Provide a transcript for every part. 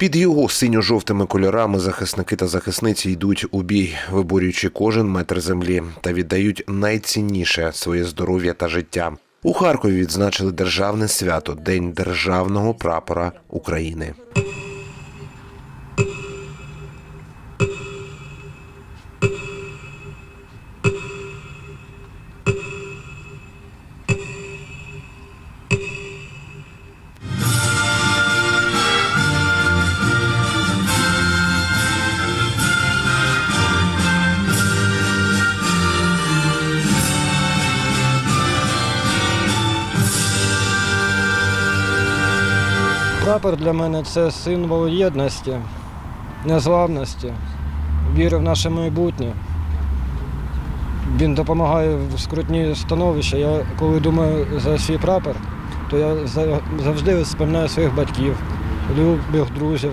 Під його синьо-жовтими кольорами захисники та захисниці йдуть у бій, виборюючи кожен метр землі та віддають найцінніше своє здоров'я та життя. У Харкові відзначили державне свято День державного прапора України. Прапор для мене це символ єдності, незламності, віри в наше майбутнє. Він допомагає в скрутні становища. Я коли думаю за свій прапор, то я завжди вспоминаю своїх батьків, любих друзів,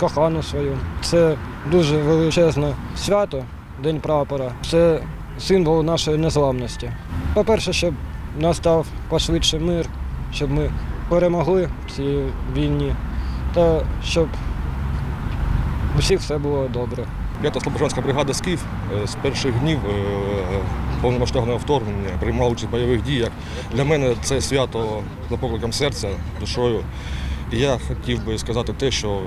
кохану свою. Це дуже величезне свято, День прапора. Це символ нашої незламності. По-перше, щоб настав пошвидше мир, щоб ми перемогли в цій війні та щоб у всіх все було добре. П'ята слобожанська бригада «Скіф» е, з перших днів е, повномасштабного вторгнення приймала участь в бойових діях. Для мене це свято за покликом серця, душою. І я хотів би сказати те, що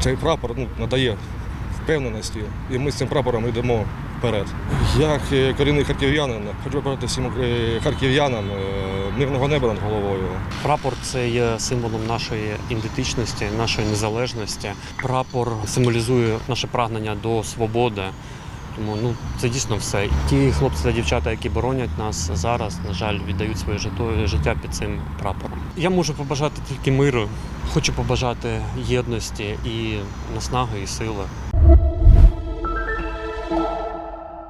цей прапор ну, надає впевненості, і ми з цим прапором йдемо вперед. Як е, корінний харків'янин, хочу побажати всім е, харків'янам е, мирного неба над головою. Прапор це є символом нашої ідентичності, нашої незалежності. Прапор символізує наше прагнення до свободи. Тому ну це дійсно все. Ті хлопці та дівчата, які боронять нас зараз, на жаль, віддають своє життя під цим прапором. Я можу побажати тільки миру, хочу побажати єдності і наснаги, і сили.